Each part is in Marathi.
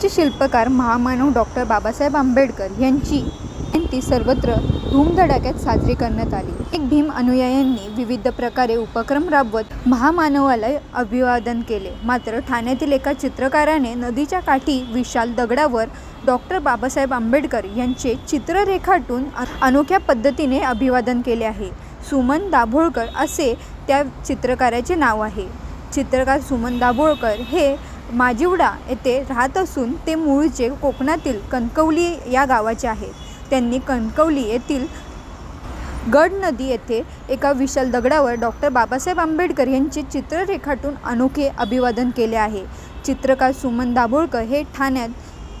भारताचे शिल्पकार महामानव डॉक्टर बाबासाहेब आंबेडकर यांची जयंती सर्वत्र धूमधडाक्यात साजरी करण्यात आली. एक भीम अनुयायांनी विविध प्रकारे उपक्रम राबवत महामानवाला अभिवादन केले. मात्र ठाण्यातील एका चित्रकाराने नदीच्या काठी विशाल दगडावर डॉक्टर बाबासाहेब आंबेडकर यांचे चित्र रेखाटून अनोख्या पद्धतीने अभिवादन केले आहे. सुमन दाभोळकर असे त्या चित्रकाराचे नाव आहे. चित्रकार सुमन दाभोळकर हे माजिवडा येथे राहत असून ते मूळचे कोकणातील कणकवली या गावाचे आहेत त्यांनी कणकवली येथील गड नदी येथे एका विशाल दगडावर डॉक्टर बाबासाहेब आंबेडकर यांचे चित्र रेखाटून अनोखे अभिवादन केले आहे. चित्रकार सुमन दाभोळकर हे ठाण्यात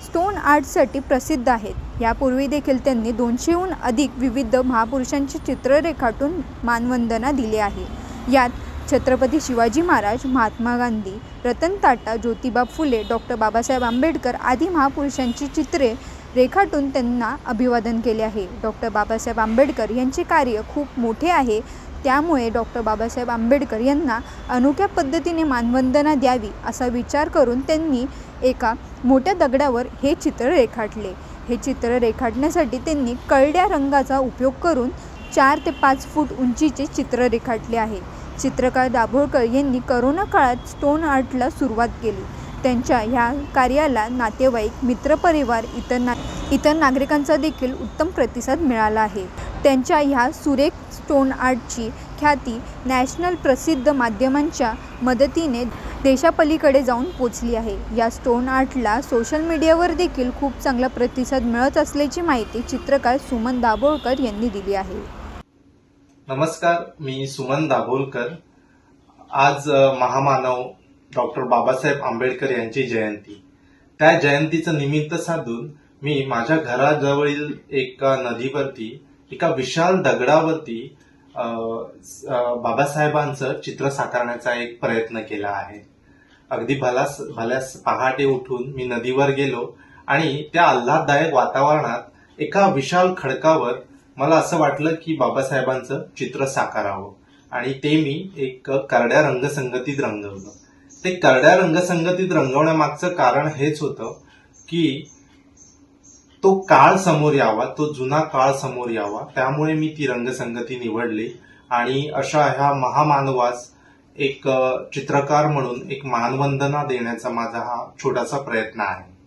स्टोन आर्टसाठी प्रसिद्ध आहेत. यापूर्वी देखील त्यांनी दोनशेहून अधिक विविध महापुरुषांचे चित्र रेखाटून मानवंदना दिली आहे. यात छत्रपती शिवाजी महाराज महात्मा गांधी रतन टाटा ज्योतिबा फुले डॉक्टर बाबासाहेब आंबेडकर आदी महापुरुषांची चित्रे रेखाटून त्यांना अभिवादन केले आहे. डॉक्टर बाबासाहेब आंबेडकर यांचे कार्य खूप मोठे आहे. त्यामुळे डॉक्टर बाबासाहेब आंबेडकर यांना अनोख्या पद्धतीने मानवंदना द्यावी असा विचार करून त्यांनी एका मोठ्या दगडावर हे चित्र रेखाटले. हे चित्र रेखाटण्यासाठी त्यांनी कळड्या रंगाचा उपयोग करून चार ते पाच फूट उंचीचे चित्र रेखाटले आहे. चित्रकार दाभोळकर यांनी करोना काळात स्टोन आर्टला सुरुवात केली. त्यांच्या ह्या कार्याला नातेवाईक मित्रपरिवार इतर ना इतर नागरिकांचा देखील उत्तम प्रतिसाद मिळाला आहे. त्यांच्या ह्या सुरेख स्टोन आर्टची ख्याती नॅशनल प्रसिद्ध माध्यमांच्या मदतीने देशापलीकडे जाऊन पोचली आहे. या स्टोन आर्टला सोशल मीडियावर देखील खूप चांगला प्रतिसाद मिळत असल्याची माहिती चित्रकार सुमन दाभोळकर यांनी दिली आहे. नमस्कार मी सुमन दाभोलकर. आज महामानव डॉक्टर बाबासाहेब आंबेडकर यांची जयंती. त्या जयंतीचं निमित्त साधून मी माझ्या घराजवळील एका नदीवरती एका विशाल दगडावरती बाबासाहेबांचं चित्र साकारण्याचा एक प्रयत्न केला आहे. अगदी भलास भल्यास पहाटे उठून मी नदीवर गेलो आणि त्या आल्हाददायक वातावरणात एका विशाल खडकावर मला असं वाटलं की बाबासाहेबांचं चित्र साकारावं. आणि ते मी एक करड्या रंगसंगतीत रंगवलं. ते करड्या रंगसंगतीत रंगवण्यामागचं कारण हेच होतं की तो काळ समोर यावा तो जुना काळ समोर यावा. त्यामुळे मी ती रंगसंगती निवडली. आणि अशा ह्या महामानवास एक चित्रकार म्हणून एक मानवंदना देण्याचा माझा हा छोटासा प्रयत्न आहे.